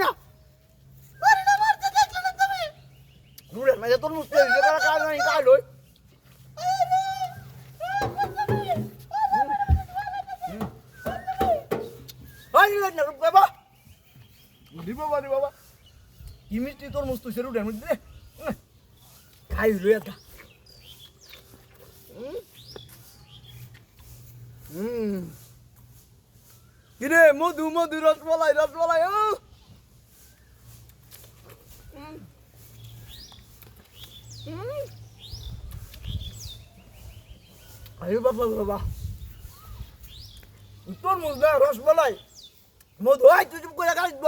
না? মধ্যে তরমুজ পেয়ে গেছে তারা কাজ নাই কাজ হই। না বাবা দি বাবা। দি বাবা। কি মিষ্টি তোর মস্ত সেরু ডের মধ্যে? খাই হইল একটা কিরে মধু মধু রসমালাই রসমালাই ও! আরে বাবা বাবা তোর মজা রসমালাই মধু আই তুই চুপ করে খাইব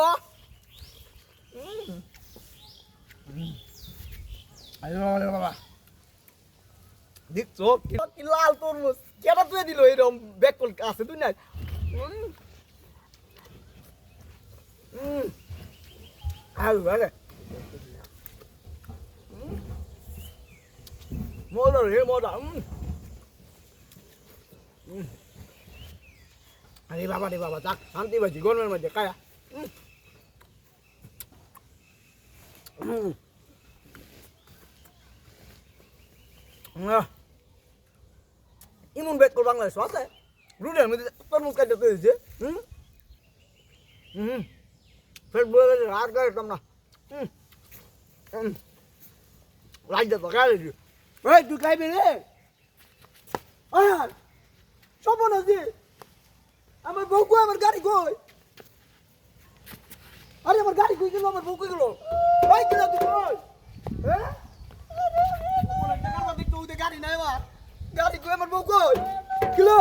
আরে বাবা রে বাবা। দেখছ? কি- লাল তরমুজ। কেটা তুই দিল? এরকম ব্যাকল আছে তুই না। উম। আরে মজা। রে। উম। আরে বাবা রে বাবা, যাক, শান্তি পাইছি, গরমের মধ্যে, কায়া। ইমন বেদ করে বাংলাদেশ, আছে? রুডের মধ্যে তরমুজ কাটতে পেয়েছে হুম? হুম। ফের বলে গেছে, আর গাইতাম না হুম। রাজ্য তো গাড়ি এই, তুই খাইবি রে? আর সপন আছে। আমার বউ কই? আমার গাড়ি কই? আরে, আমার গাড়ি কই গেল? আমার বউ কই গেল? ওই গেল তুই? কই হ্যাঁ গাড়ি নাই আমার। গাড়ি কই? আমার বউ কই? কিলো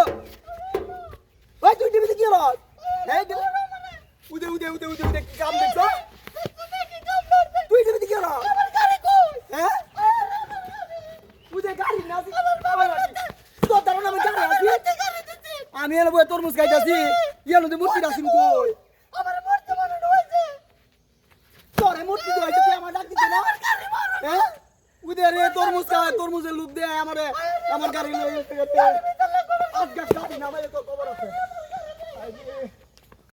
ওই তুই টিভিতে কি রস এই উদে উদে উদে উদে উদে কাম দেখছ তুই টিভিতে কি রস হ্যাঁ উদে গাড়ি না আছে তোর দাঁড়ানো আমার গাড়ি আছে আমি এনে বয়ে তরমুজ খাইতাছি ইয়ে নদী মূর্তি রাখছিম কই তোরে মূর্তি তো হইছে তুই আমার ডাক দিতে না? হ্যাঁ? উদে রে তরমুজ খায় তরমুজের লুক দেয় আমারে আমার গাড়ি যেতে আজকে গাড়ি নামাই তো খবর আছে।